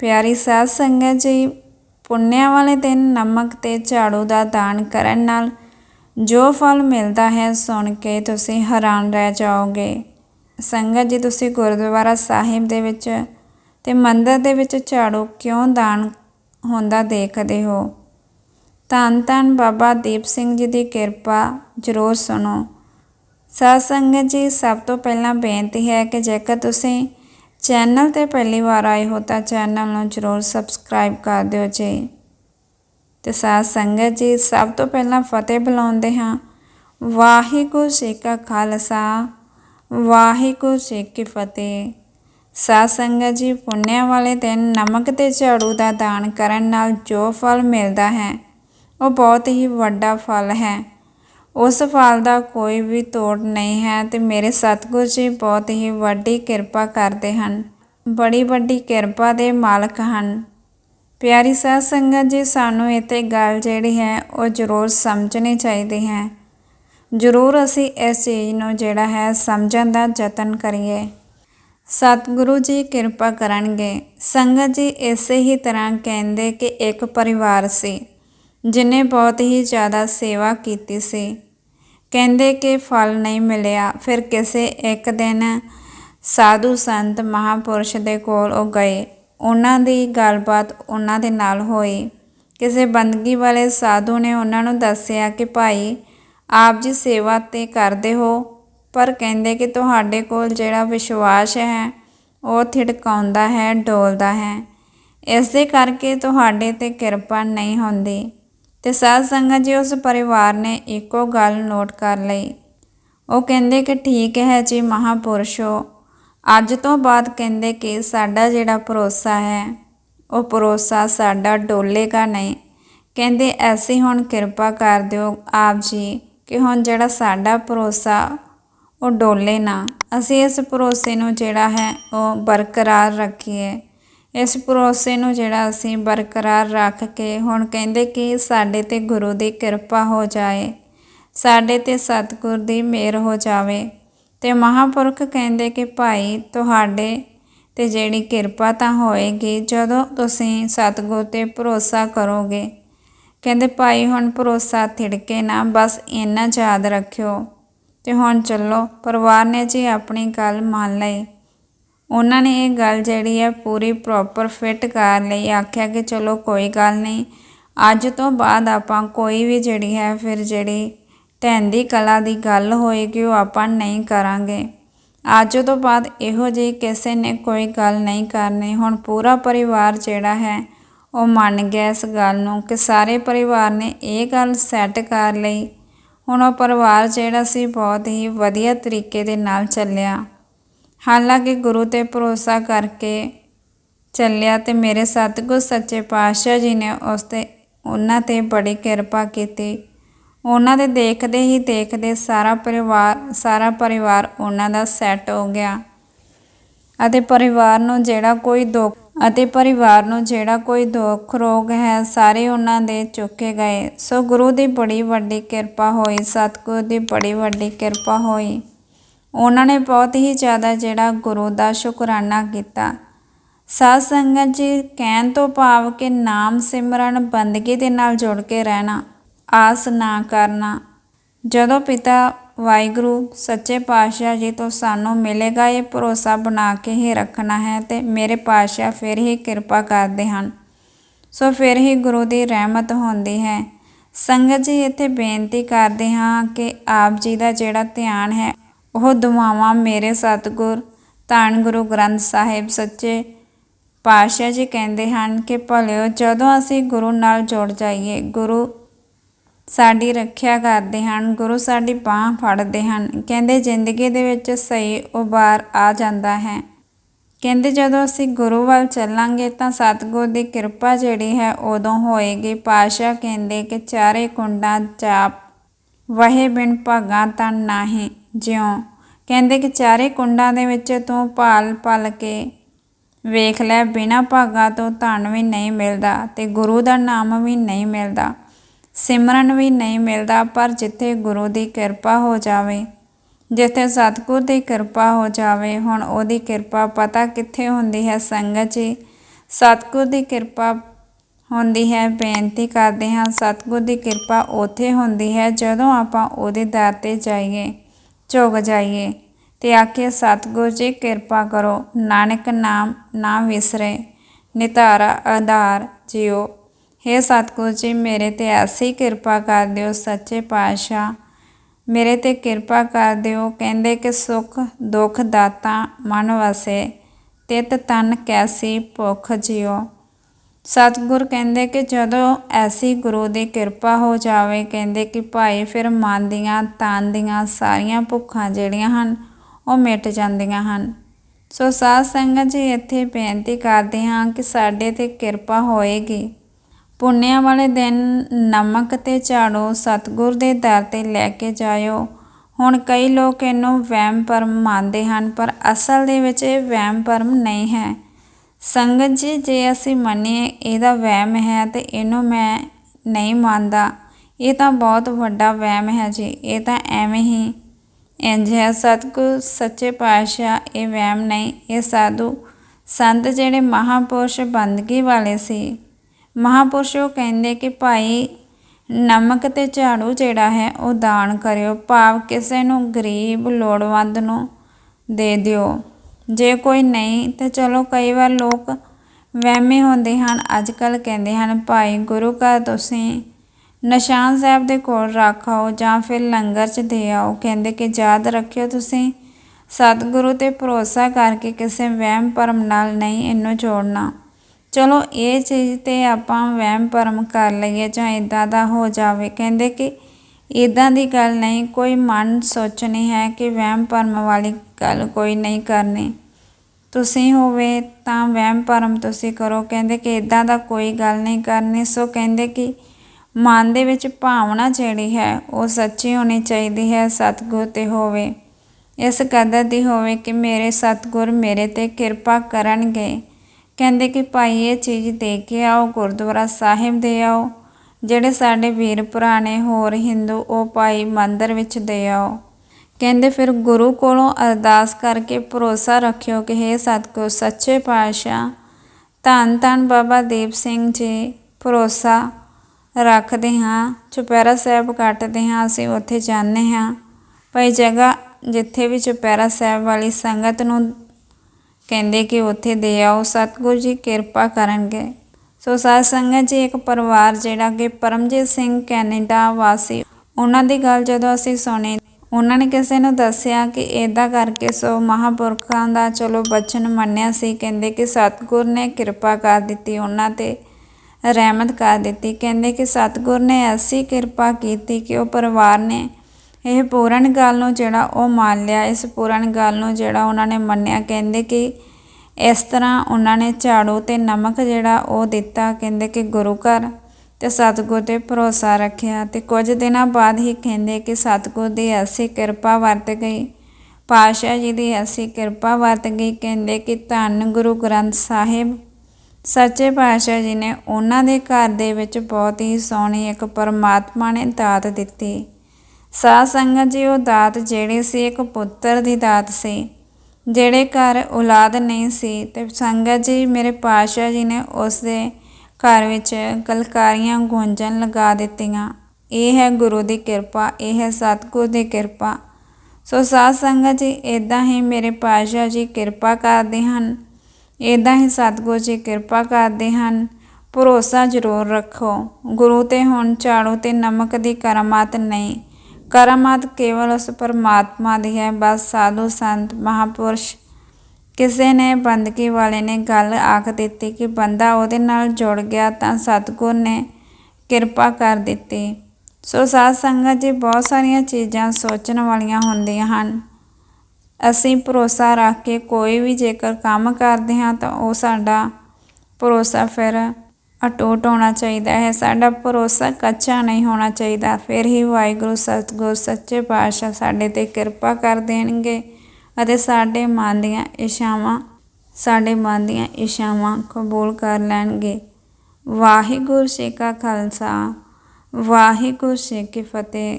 ਪਿਆਰੀ ਸਾਧ ਸੰਗਤ ਜੀ, ਪੁੰਨਿਆ ਵਾਲੇ ਦਿਨ ਨਮਕ ਤੇ ਝਾੜੂ ਦਾ ਦਾਨ ਕਰਨ ਨਾਲ ਜੋ ਫਲ ਮਿਲਦਾ ਹੈ ਸੁਣ ਕੇ ਤੁਸੀਂ ਹੈਰਾਨ ਰਹਿ ਜਾਓਗੇ। ਸੰਗਤ ਜੀ, ਤੁਸੀਂ ਗੁਰਦੁਆਰਾ ਸਾਹਿਬ ਦੇ ਵਿੱਚ ਤੇ ਮੰਦਰ ਦੇ ਵਿੱਚ ਝਾੜੂ ਕਿਉਂ ਦਾਨ ਹੁੰਦਾ ਦੇਖਦੇ ਹੋ? ਧੰਨ ਧੰਨ ਬਾਬਾ ਦੀਪ ਸਿੰਘ ਜੀ ਦੀ ਕਿਰਪਾ ਜ਼ਰੂਰ ਸੁਣੋ। ਸਾਧ ਸੰਗਤ ਜੀ, ਸਭ ਤੋਂ ਪਹਿਲਾਂ ਬੇਨਤੀ ਹੈ ਕਿ ਜੇਕਰ ਤੁਸੀਂ ਚੈਨਲ ਤੇ ਪਹਿਲੀ ਵਾਰ ਆਏ ਹੋ ਤਾਂ ਚੈਨਲ ਨੂੰ ਜ਼ਰੂਰ ਸਬਸਕ੍ਰਾਈਬ ਕਰ ਦਿਓ ਜੀ। ਤੇ ਸਾਧ ਸੰਗਤ ਜੀ, ਸਭ ਤੋਂ ਪਹਿਲਾਂ ਫਤਿਹ ਬੁਲਾਉਂਦੇ ਹਾਂ। ਵਾਹਿਗੁਰੂ ਜੀ ਕਾ ਖਾਲਸਾ, ਵਾਹਿਗੁਰੂ ਜੀ ਕੀ ਫਤਿਹ। ਸਾਧ ਸੰਗਤ ਜੀ, ਪੁੰਨਿਆ ਵਾਲੇ ਦਿਨ ਨਮਕ ਤੇ ਝਾੜੂ ਦਾ ਦਾਨ ਕਰਨ ਨਾਲ ਜੋ ਫਲ ਮਿਲਦਾ ਹੈ, ਉਹ ਬਹੁਤ ਹੀ ਵੱਡਾ ਫਲ ਹੈ। ਉਸ ਫਲ ਦਾ ਕੋਈ ਵੀ ਤੋੜ ਨਹੀਂ ਹੈ ਤੇ ਮੇਰੇ ਸਤਿਗੁਰੂ ਜੀ ਬਹੁਤ ਹੀ ਵੱਡੀ ਕਿਰਪਾ ਕਰਦੇ ਹਨ। ਬੜੀ ਵੱਡੀ ਕਿਰਪਾ ਦੇ ਮਾਲਕ ਹਨ। ਪਿਆਰੀ ਸਾਧ ਸੰਗਤ ਜੀ, ਸਾਨੂੰ ਇੱਥੇ ਗੱਲ ਜਿਹੜੀ ਹੈ, ਉਹ ਜ਼ਰੂਰ ਸਮਝਣੀ ਚਾਹੀਦੀ ਹੈ। ਜ਼ਰੂਰ ਅਸੀਂ ਇਸ ਚੀਜ਼ ਨੂੰ ਜਿਹੜਾ ਹੈ, ਸਮਝਣ ਦਾ ਯਤਨ ਕਰੀਏ। ਸਤਿਗੁਰੂ ਜੀ ਕਿਰਪਾ ਕਰਨਗੇ। ਸੰਗਤ ਜੀ ਇਸੇ ਹੀ ਤਰ੍ਹਾਂ ਕਹਿੰਦੇ ਕਿ ਇੱਕ ਪਰਿਵਾਰ ਸੀ, ਜਿਨੇ ਬਹੁਤ ਹੀ ਜ਼ਿਆਦਾ ਸੇਵਾ ਕੀਤੀ ਸੀ। ਕਹਿੰਦੇ ਕਿ ਫਲ ਨਹੀਂ ਮਿਲਿਆ। ਫਿਰ ਕਿਸੇ ਇੱਕ ਦਿਨ ਸਾਧੂ ਸੰਤ ਮਹਾਪੁਰਸ਼ ਦੇ ਕੋਲ ਉਹ ਗਏ। ਉਹਨਾਂ ਦੀ ਗੱਲਬਾਤ ਉਹਨਾਂ ਦੇ ਨਾਲ ਹੋਈ। ਕਿਸੇ ਬੰਦਗੀ ਵਾਲੇ ਸਾਧੂ ਨੇ ਉਹਨਾਂ ਨੂੰ ਦੱਸਿਆ ਕਿ, ਭਾਈ, ਆਪ ਜੀ ਸੇਵਾ ਤੇ ਕਰਦੇ ਹੋ, ਪਰ ਕਹਿੰਦੇ ਕਿ ਤੁਹਾਡੇ ਕੋਲ ਜਿਹੜਾ ਵਿਸ਼ਵਾਸ ਹੈ, ਉਹ ਥਿੜਕਾਉਂਦਾ ਹੈ, ਡੋਲਦਾ ਹੈ। ਇਸ ਦੇ ਕਰਕੇ ਤੁਹਾਡੇ ਤੇ ਕਿਰਪਾ ਨਹੀਂ ਹੁੰਦੀ। ਤੇ ਸਾਧ ਸੰਗਤ ਜੀ ਉਸ ਪਰਿਵਾਰ ਨੇ ਇੱਕੋ ਗੱਲ ਨੋਟ ਕਰ ਲਈ। ਉਹ ਕਹਿੰਦੇ ਕਿ ਠੀਕ ਹੈ ਜੀ ਮਹਾਪੁਰਸ਼ੋ, ਅੱਜ ਤੋਂ ਬਾਅਦ ਕਹਿੰਦੇ ਕਿ ਸਾਡਾ ਜਿਹੜਾ ਭਰੋਸਾ ਹੈ, ਉਹ ਭਰੋਸਾ ਸਾਡਾ ਡੋਲੇਗਾ ਨਹੀਂ। ਕਹਿੰਦੇ ਐਸੀ ਹੁਣ ਕਿਰਪਾ ਕਰ ਦਿਓ ਆਪ ਜੀ ਕਿ ਹੁਣ ਜਿਹੜਾ ਸਾਡਾ ਭਰੋਸਾ, ਉਹ ਡੋਲੇ ਨਾ। ਅਸੀਂ ਇਸ ਭਰੋਸੇ ਨੂੰ ਜਿਹੜਾ ਹੈ, ਉਹ ਬਰਕਰਾਰ ਰੱਖੀਏ। ਇਸ ਭਰੋਸੇ ਨੂੰ ਜਿਹੜਾ ਅਸੀਂ ਬਰਕਰਾਰ ਰੱਖ ਕੇ ਹੁਣ ਕਹਿੰਦੇ ਕਿ ਸਾਡੇ ਤੇ ਗੁਰੂ ਦੀ ਕਿਰਪਾ ਹੋ ਜਾਏ, ਸਾਡੇ ਤੇ ਸਤਿਗੁਰ ਦੀ ਮਿਹਰ ਹੋ ਜਾਵੇ। ਤੇ ਮਹਾਪੁਰਖ ਕਹਿੰਦੇ ਕਿ ਭਾਈ, ਤੁਹਾਡੇ ਤੇ ਜਿਹੜੀ ਕਿਰਪਾ ਤਾਂ ਹੋਏਗੀ, ਜਦੋਂ ਤੁਸੀਂ ਸਤਿਗੁਰ ਤੇ ਭਰੋਸਾ ਕਰੋਗੇ। ਕਹਿੰਦੇ, ਭਾਈ, ਹੁਣ ਭਰੋਸਾ ਥਿੜਕੇ ਨਾ, ਬਸ ਇੰਨਾ ਯਾਦ ਰੱਖਿਓ। ਤੇ ਹੁਣ ਚੱਲੋ, ਪਰਿਵਾਰ ਨੇ ਜੀ ਆਪਣੀ ਗੱਲ ਮੰਨ ਲਈ। ਉਹਨਾਂ ਨੇ ਇਹ ਗੱਲ ਜਿਹੜੀ ਹੈ ਪੂਰੀ ਪ੍ਰੋਪਰ ਫਿੱਟ ਕਰ ਲਈ, ਆਖਿਆ ਕਿ ਚਲੋ ਕੋਈ ਗੱਲ ਨਹੀਂ। ਅੱਜ ਤੋਂ ਬਾਅਦ ਆਪਾਂ ਕੋਈ ਵੀ ਜਿਹੜੀ ਹੈ ਫਿਰ ਜਿਹੜੀ ਢੈਂਦੀ ਕਲਾ ਦੀ ਗੱਲ ਹੋਏਗੀ, ਉਹ ਆਪਾਂ ਨਹੀਂ ਕਰਾਂਗੇ। ਅੱਜ ਤੋਂ ਬਾਅਦ ਇਹੋ ਜਿਹੀ ਕਿਸੇ ਨੇ ਕੋਈ ਗੱਲ ਨਹੀਂ ਕਰਨੀ। ਹੁਣ ਪੂਰਾ ਪਰਿਵਾਰ ਜਿਹੜਾ ਹੈ, ਉਹ ਮੰਨ ਗਿਆ ਇਸ ਗੱਲ ਨੂੰ ਕਿ ਸਾਰੇ ਪਰਿਵਾਰ ਨੇ ਇਹ ਗੱਲ ਸੈੱਟ ਕਰ ਲਈ। ਹੁਣ ਉਹ ਪਰਿਵਾਰ ਜਿਹੜਾ ਸੀ, ਬਹੁਤ ਹੀ ਵਧੀਆ ਤਰੀਕੇ ਦੇ ਨਾਲ ਚੱਲਿਆ। ਹਾਲਾਂਕਿ ਗੁਰੂ ਤੇ ਭਰੋਸਾ ਕਰਕੇ ਚੱਲਿਆ ਤੇ ਮੇਰੇ ਸਤਿਗੁਰ ਸੱਚੇ ਪਾਤਸ਼ਾਹ ਜੀ ਨੇ ਉਸ ਤੇ ਉਹਨਾਂ ਤੇ ਬੜੀ ਕਿਰਪਾ ਕੀਤੀ। ਉਹਨਾਂ ਦੇ ਦੇਖਦੇ ਹੀ ਦੇਖਦੇ ਸਾਰਾ ਪਰਿਵਾਰ ਸਾਰਾ ਪਰਿਵਾਰ ਉਹਨਾਂ ਦਾ ਸੈੱਟ ਹੋ ਗਿਆ। ਅਤੇ ਪਰਿਵਾਰ ਨੂੰ ਜਿਹੜਾ ਕੋਈ ਦੁੱਖ, ਅਤੇ ਪਰਿਵਾਰ ਨੂੰ ਜਿਹੜਾ ਕੋਈ ਦੁੱਖ, ਰੋਗ ਹੈ, ਸਾਰੇ ਉਹਨਾਂ ਦੇ ਚੁੱਕੇ ਗਏ। ਸੋ ਗੁਰੂ ਦੀ ਬੜੀ ਵੱਡੀ ਕਿਰਪਾ ਹੋਈ, ਸਤਿਗੁਰ ਦੀ ਬੜੀ ਵੱਡੀ ਕਿਰਪਾ ਹੋਈ। ਉਹਨਾਂ ਨੇ ਬਹੁਤ ਹੀ ਜ਼ਿਆਦਾ ਜਿਹੜਾ ਗੁਰੂ ਦਾ ਸ਼ੁਕਰਾਨਾ ਕੀਤਾ। ਸਾਧ ਸੰਗਤ ਜੀ ਕਹਿਣ ਤੋਂ ਭਾਵ ਕਿ ਨਾਮ ਸਿਮਰਨ ਬੰਦਗੀ ਦੇ ਨਾਲ ਜੁੜ ਕੇ ਰਹਿਣਾ, ਆਸ ਨਾ ਕਰਨਾ। ਜਦੋਂ ਪਿਤਾ ਵਾਹਿਗੁਰੂ, ਸੱਚੇ ਪਾਤਸ਼ਾਹ ਜੀ ਤੋਂ ਸਾਨੂੰ ਮਿਲੇਗਾ, ਇਹ ਭਰੋਸਾ ਬਣਾ ਕੇ ਹੀ ਰੱਖਣਾ ਹੈ ਤੇ ਮੇਰੇ ਪਾਤਸ਼ਾਹ ਫਿਰ ਹੀ ਕਿਰਪਾ ਕਰਦੇ ਹਨ। ਸੋ ਫਿਰ ਹੀ ਗੁਰੂ ਦੀ ਰਹਿਮਤ ਹੁੰਦੀ ਹੈ। ਸੰਗਤ ਜੀ, ਇੱਥੇ ਬੇਨਤੀ ਕਰਦੇ ਹਾਂ ਕਿ ਆਪ ਜੀ ਦਾ ਜਿਹੜਾ ਧਿਆਨ ਹੈ ਉਹ ਦੁਆਵਾਂ ਮੇਰੇ ਸਤਿਗੁਰ, ਧੰਨ ਗੁਰੂ ਗ੍ਰੰਥ ਸਾਹਿਬ ਸੱਚੇ ਪਾਤਸ਼ਾਹ ਜੀ ਕਹਿੰਦੇ ਹਨ ਕਿ ਭਲਿਓ ਜਦੋਂ ਅਸੀਂ ਗੁਰੂ ਨਾਲ ਜੁੜ ਜਾਈਏ, ਗੁਰੂ ਸਾਡੀ ਰੱਖਿਆ ਕਰਦੇ ਹਨ, ਗੁਰੂ ਸਾਡੀ ਬਾਹ ਫੜਦੇ ਹਨ। ਕਹਿੰਦੇ, ਜ਼ਿੰਦਗੀ ਦੇ ਵਿੱਚ ਸਹੀ ਉਬਾਰ ਆ ਜਾਂਦਾ ਹੈ। ਕਹਿੰਦੇ, ਜਦੋਂ ਅਸੀਂ ਗੁਰੂ ਵੱਲ ਚੱਲਾਂਗੇ ਤਾਂ ਸਤਿਗੁਰ ਦੀ ਕਿਰਪਾ ਜਿਹੜੀ ਹੈ ਉਦੋਂ ਹੋਏਗੀ। ਪਾਸ਼ਾ ਕਹਿੰਦੇ ਕਿ ਚਾਰੇ ਕੁੰਡਾਂ ਜਾਪ, ਵਹੇ ਬਿਨ ਭਾਗਾ ਤਾਂ ਨਾਹੀ। ਜਿਉਂ। ਕਹਿੰਦੇ ਕਿ ਚਾਰੇ ਕੁੰਡਾਂ ਦੇ ਵਿੱਚ ਤੂੰ ਭਾਲ ਪਲ ਕੇ ਵੇਖ ਲੈ, ਬਿਨਾ ਭਾਗਾ ਤੋਂ ਧਨ ਵੀ ਨਹੀਂ ਮਿਲਦਾ ਤੇ ਗੁਰੂ ਦਾ ਨਾਮ ਵੀ ਨਹੀਂ ਮਿਲਦਾ, ਸਿਮਰਨ ਵੀ ਨਹੀਂ ਮਿਲਦਾ, ਪਰ ਜਿੱਥੇ ਗੁਰੂ ਦੀ ਕਿਰਪਾ ਹੋ ਜਾਵੇ, ਜਿੱਥੇ ਸਤਿਗੁਰ ਦੀ ਕਿਰਪਾ ਹੋ ਜਾਵੇ, ਹੁਣ ਉਹਦੀ ਕਿਰਪਾ ਪਤਾ ਕਿੱਥੇ ਹੁੰਦੀ ਹੈ? ਸੰਗਤ ਜੀ, ਸਤਿਗੁਰ ਦੀ ਕਿਰਪਾ ਹੁੰਦੀ ਹੈ, ਬੇਨਤੀ ਕਰਦੇ ਹਾਂ, ਸਤਿਗੁਰ ਦੀ ਕਿਰਪਾ ਉੱਥੇ ਹੁੰਦੀ ਹੈ ਜਦੋਂ ਆਪਾਂ ਉਹਦੇ ਦਰ ਤੇ ਜਾਈਏ। ਝੁਕ ਜਾਈਏ, ਤੇ ਆਖੇ, ਸਤਿਗੁਰ ਜੀ, ਕਿਰਪਾ ਕਰੋ, ਨਾਨਕ ਨਾਮ ਨਾ ਵਿਸਰੇ, ਨਿਤਾਰਾ ਆਧਾਰ ਜਿਉ। ਹੇ ਸਤਿਗੁਰ ਜੀ, ਮੇਰੇ ਤੇ ਐਸੀ ਕਿਰਪਾ ਕਰ ਦਿਓ, ਸੱਚੇ ਪਾਤਸ਼ਾਹ। ਮੇਰੇ ਤੇ ਕਿਰਪਾ ਕਰ ਦਿਓ, ਕਹਿੰਦੇ ਕਿ ਸੁਖ, ਦੁਖ, ਦਾਤਾ ਮਨ ਵਸੇ, ਤਿਤ ਤਨ ਕੈਸੀ ਭੁਖ ਜਿਉ। ਸਤਿਗੁਰ ਕਹਿੰਦੇ ਕਿ ਜਦੋਂ ਐਸੀ ਗੁਰੂ ਦੀ ਕਿਰਪਾ ਹੋ ਜਾਵੇ, ਕਹਿੰਦੇ ਕਿ ਭਾਈ ਫਿਰ ਮਨ ਦੀਆਂ, ਤਨ ਦੀਆਂ ਸਾਰੀਆਂ ਭੁੱਖਾਂ ਜਿਹੜੀਆਂ ਹਨ, ਉਹ ਮਿਟ ਜਾਂਦੀਆਂ ਹਨ। ਸੋ ਸਾਧ ਸੰਗਤ ਜੀ, ਇੱਥੇ ਬੇਨਤੀ ਕਰਦੇ ਹਾਂ ਕਿ ਸਾਡੇ ਤੇ ਕਿਰਪਾ ਹੋਏਗੀ। ਪੁੰਨਿਆਂ ਵਾਲੇ ਦਿਨ ਨਮਕ ਤੇ ਝਾੜੋ ਸਤਿਗੁਰ ਦੇ ਦਰ ਤੇ ਲੈ ਕੇ ਜਾਇਓ। ਹੁਣ ਕਈ ਲੋਕ ਇਹਨੂੰ ਵਹਿਮ ਭਰਮ ਮੰਨਦੇ ਹਨ, ਪਰ ਅਸਲ ਦੇ ਵਿੱਚ ਇਹ ਵਹਿਮ ਭਰਮ ਨਹੀਂ ਹੈ। ਸੰਗਤ ਜੀ, ਜੇ ਅਸੀਂ ਮੰਨੀਏ ਇਹਦਾ ਵਹਿਮ ਹੈ ਤੇ ਇਹਨੂੰ ਮੈਂ ਨਹੀਂ ਮੰਨਦਾ, ਇਹ ਤਾਂ ਬਹੁਤ ਵੱਡਾ ਵਹਿਮ ਹੈ ਜੀ। ਇਹ ਤਾਂ ਐਵੇਂ ਹੀ ਇੰਝ ਹੈ, ਸਤਿਗੁਰ, ਸੱਚੇ ਪਾਤਸ਼ਾਹ, ਇਹ ਵਹਿਮ ਨਹੀਂ। ਇਹ ਸਾਧੂ ਸੰਤ ਜਿਹੜੇ ਮਹਾਪੁਰਸ਼ ਬੰਦਗੀ ਵਾਲੇ ਸੀ। ਮਹਾਪੁਰਸ਼ ਉਹ ਕਹਿੰਦੇ ਕਿ ਭਾਈ, ਨਮਕ ਤੇ ਝਾੜੂ ਜਿਹੜਾ ਹੈ, ਉਹ ਦਾਨ ਕਰਿਓ। ਭਾਵ ਕਿਸੇ ਨੂੰ ਗਰੀਬ, ਲੋੜਵੰਦ ਨੂੰ ਦੇ ਦਿਓ। ਜੇ ਕੋਈ ਨਹੀਂ ਤਾਂ ਚਲੋ ਕਈ ਵਾਰ ਲੋਕ ਵਹਿਮੇ ਹੁੰਦੇ ਹਨ। ਅੱਜ ਕੱਲ ਕਹਿੰਦੇ ਹਨ, ਭਾਈ, ਗੁਰੂ ਘਰ ਤੁਸੀਂ ਨਿਸ਼ਾਨ ਸਾਹਿਬ ਦੇ ਕੋਲ ਰੱਖ ਆਓ ਜਾਂ ਫਿਰ ਲੰਗਰ 'ਚ ਦੇ ਆਓ। ਕਹਿੰਦੇ ਕਿ, ਯਾਦ ਰੱਖਿਓ ਤੁਸੀਂ, ਸਤਿਗੁਰੂ ਤੇ ਭਰੋਸਾ ਕਰਕੇ ਕਿਸੇ ਵਹਿਮ ਭਰਮ ਨਾਲ ਨਹੀਂ ਇਹਨੂੰ ਜੋੜਨਾ। ਚਲੋ, ਇਹ ਚੀਜ਼ ਤੇ ਆਪਾਂ ਵਹਿਮ ਭਰਮ ਕਰ ਲਈਏ ਜਾਂ ਇਦਾਂ ਦਾ ਹੋ ਜਾਵੇ। ਕਹਿੰਦੇ ਕਿ ਇਦਾਂ ਦੀ ਗੱਲ ਨਹੀਂ, ਕੋਈ ਮਨ ਸੋਚਣੀ ਹੈ ਕਿ ਵਹਿਮ ਭਰਮ ਵਾਲੀ ਗੱਲ ਕੋਈ ਨਹੀਂ ਕਰਨੀ। ਤੁਸੀਂ ਹੋਵੇ ਤਾਂ ਵਹਿਮ ਭਰਮ ਤੁਸੀਂ ਕਰੋ। ਕਹਿੰਦੇ ਕਿ ਇਦਾਂ ਦਾ ਕੋਈ ਗੱਲ ਨਹੀਂ ਕਰਨੀ। ਸੋ ਕਹਿੰਦੇ ਕਿ ਮਨ ਦੇ ਵਿੱਚ ਭਾਵਨਾ ਜਿਹੜੀ ਹੈ, ਉਹ ਸੱਚੀ ਹੋਣੀ ਚਾਹੀਦੀ ਹੈ, ਸਤਿਗੁਰ ਤੇ ਹੋਵੇ। ਇਸ ਕਦਰ ਦੀ ਹੋਵੇ ਕਿ ਮੇਰੇ ਸਤਿਗੁਰ ਮੇਰੇ ਤੇ ਕਿਰਪਾ ਕਰਨਗੇ। ਕਹਿੰਦੇ ਕਿ ਭਾਈ ਇਹ ਚੀਜ਼ ਦੇ ਕੇ ਆਓ, ਗੁਰਦੁਆਰਾ ਸਾਹਿਬ ਦੇ ਆਓ। ਜਿਹੜੇ ਸਾਡੇ ਵੀਰ ਭਰਾ ਨੇ ਹੋਰ ਹਿੰਦੂ, ਉਹ ਭਾਈ ਮੰਦਰ ਵਿੱਚ ਦੇ ਆਓ। ਕਹਿੰਦੇ ਫਿਰ ਗੁਰੂ ਕੋਲੋਂ ਅਰਦਾਸ ਕਰਕੇ ਭਰੋਸਾ ਰੱਖਿਓ ਕਿ हे ਸਤਿਗੁਰ, ਸੱਚੇ ਪਾਤਸ਼ਾਹ, ਧੰਨ ਧੰਨ ਬਾਬਾ ਦੀਪ ਸਿੰਘ ਜੀ, ਭਰੋਸਾ ਰੱਖਦੇ ਹਾਂ, ਚੁਪਹਿਰਾ ਸਾਹਿਬ ਕੱਟਦੇ ਹਾਂ, ਅਸੀਂ ਉੱਥੇ ਜਾਂਦੇ ਹਾਂ। ਭਾਈ ਜਗ੍ਹਾ ਜਿੱਥੇ ਵੀ ਚੁਪਹਿਰਾ ਸਾਹਿਬ ਵਾਲੀ ਸੰਗਤ ਨੂੰ ਕਹਿੰਦੇ ਕਿ ਉੱਥੇ ਦੇ ਆਓ, ਸਤਿਗੁਰੂ ਜੀ ਕਿਰਪਾ ਕਰਨਗੇ। ਸੋ ਸਾਧ ਸੰਗਤ ਜੀ, ਇੱਕ ਪਰਿਵਾਰ ਜਿਹੜਾ ਕਿ ਪਰਮਜੀਤ ਸਿੰਘ ਕੈਨੇਡਾ ਵਾਸੀ, ਉਹਨਾਂ ਦੀ ਗੱਲ ਜਦੋਂ ਅਸੀਂ ਸੁਣੀ, ਉਹਨਾਂ ਨੇ ਕਿਸੇ ਨੂੰ ਦੱਸਿਆ ਕਿ ਇਦਾਂ ਕਰਕੇ ਸੋ ਮਹਾਪੁਰਖਾਂ ਦਾ ਚਲੋ ਬਚਨ ਮੰਨਿਆ ਸੀ, ਕਹਿੰਦੇ ਕਿ ਸਤਿਗੁਰ ਨੇ ਕਿਰਪਾ ਕਰ ਦਿੱਤੀ ਉਹਨਾਂ ਤੇ, ਰਹਿਮਤ ਕਰ ਦਿੱਤੀ। ਕਹਿੰਦੇ ਕਿ ਸਤਿਗੁਰ ਨੇ ਐਸੀ ਕਿਰਪਾ ਕੀਤੀ ਕਿ ਉਹ ਪਰਿਵਾਰ ਨੇ ਇਹ ਪੂਰਨ ਗੱਲ ਨੂੰ ਜਿਹੜਾ ਉਹ ਮੰਨ ਲਿਆ, ਇਸ ਪੂਰਨ ਗੱਲ ਨੂੰ ਜਿਹੜਾ ਉਹਨਾਂ ਨੇ ਮੰਨਿਆ। ਕਹਿੰਦੇ ਕਿ ਇਸ ਤਰ੍ਹਾਂ ਉਹਨਾਂ ਨੇ ਝਾੜੂ ਤੇ ਨਮਕ ਜਿਹੜਾ ਉਹ ਦਿੱਤਾ, ਕਹਿੰਦੇ ਕਿ ਗੁਰੂ ਘਰ ਤੇ ਸਤਿਗੁਰ ਤੇ ਭਰੋਸਾ ਰੱਖਿਆ ਤੇ ਕੁਝ ਦਿਨਾਂ ਬਾਅਦ ਹੀ ਕਹਿੰਦੇ ਕਿ ਸਤਿਗੁਰ ਦੀ ਐਸੀ ਕਿਰਪਾ ਵਰਤ ਗਈ। ਪਾਸ਼ਾ ਜੀ ਦੀ ਐਸੀ ਕਿਰਪਾ ਵਰਤ ਗਈ, ਕਹਿੰਦੇ ਕਿ ਧੰਨ ਗੁਰੂ ਗ੍ਰੰਥ ਸਾਹਿਬ। ਸੱਚੇ ਪਾਤਸ਼ਾਹ ਜੀ ਨੇ ਉਹਨਾਂ ਦੇ ਘਰ ਦੇ ਵਿੱਚ ਬਹੁਤ ਹੀ ਸੋਹਣੀ ਇੱਕ ਪਰਮਾਤਮਾ ਨੇ ਦਾਤ ਦਿੱਤੀ। ਸਾਧ ਸੰਗਤ ਜੀ, ਉਹ ਦਾਤ ਜਿਹੜੀ ਸੀ, ਇੱਕ ਪੁੱਤਰ ਦੀ ਦਾਤ ਸੀ। ਜਿਹੜੇ ਘਰ ਔਲਾਦ ਨਹੀਂ ਸੀ ਤੇ ਸੰਗਤ ਜੀ ਮੇਰੇ ਪਾਤਸ਼ਾਹ ਜੀ ਨੇ ਉਸ ਦੇ ਘਰ ਵਿੱਚ ਕਲਕਾਰੀਆਂ ਗੂੰਜਣ ਲਗਾ ਦਿੱਤੀਆਂ। ਇਹ ਹੈ ਗੁਰੂ ਦੀ ਕਿਰਪਾ, ਇਹ ਹੈ ਸਤਿਗੁਰ ਦੀ ਕਿਰਪਾ। ਸੋ ਸਾਧ ਸੰਗਤ ਜੀ ਇਦਾਂ ਹੀ ਮੇਰੇ ਪਾਤਸ਼ਾਹ ਜੀ ਕਿਰਪਾ ਕਰਦੇ ਹਨ। ਇਦਾਂ ਹੀ ਸਤਿਗੁਰ ਜੀ ਕਿਰਪਾ ਕਰਦੇ ਹਨ। ਭਰੋਸਾ ਜ਼ਰੂਰ ਰੱਖੋ। ਗੁਰੂ ਤੇ ਹੁਣ ਝਾੜੂ ਤੇ ਨਮਕ ਦੀ ਕਰਮਾਤ ਨਹੀਂ। ਕਰਾਮਾਤ ਕੇਵਲ ਉਸ ਪਰਮਾਤਮਾ ਦੀ ਹੈ, ਬਸ ਸਾਧੂ ਸੰਤ, ਮਹਾਪੁਰਸ਼। ਕਿਸੇ ਨੇ ਬੰਦਗੀ ਵਾਲੇ ਨੇ ਗੱਲ ਆਖ ਦਿੱਤੀ ਕਿ ਬੰਦਾ ਉਹਦੇ ਨਾਲ ਜੁੜ ਗਿਆ ਤਾਂ ਸਤਿਗੁਰ ਨੇ ਕਿਰਪਾ ਕਰ ਦਿੱਤੀ। ਸੋ ਸਾਧ ਸੰਗਤ ਜੀ, ਬਹੁਤ ਸਾਰੀਆਂ ਚੀਜ਼ਾਂ ਸੋਚਣ ਵਾਲੀਆਂ ਹੁੰਦੀਆਂ ਹਨ। ਅਸੀਂ ਭਰੋਸਾ ਰੱਖ ਕੇ ਕੋਈ ਵੀ ਜੇਕਰ ਕੰਮ ਕਰਦੇ ਹਾਂ ਤਾਂ ਉਹ ਸਾਡਾ ਭਰੋਸਾ ਫਿਰ ਅਟੋਟ ਹੋਣਾ ਚਾਹੀਦਾ ਹੈ। ਸਾਡਾ ਭਰੋਸਾ ਕੱਚਾ ਨਹੀਂ ਹੋਣਾ ਚਾਹੀਦਾ। ਫਿਰ ਹੀ ਵਾਹਿਗੁਰੂ, ਸਤਿਗੁਰ, ਸੱਚੇ ਪਾਤਸ਼ਾਹ ਸਾਡੇ ਤੇ ਕਿਰਪਾ ਕਰ ਦੇਣਗੇ ਅਤੇ ਸਾਡੇ ਮਨ ਦੀਆਂ ਇਸ਼ਾਵਾਂ ਸਾਡੇ ਮਨ ਦੀਆਂ ਇਸ਼ਾਵਾਂ ਕਬੂਲ ਕਰ ਲੈਣਗੇ। ਵਾਹਿਗੁਰੂ ਜੀ ਕਾ ਖਾਲਸਾ, ਵਾਹਿਗੁਰੂ ਜੀ ਕੀ ਫਤਿਹ।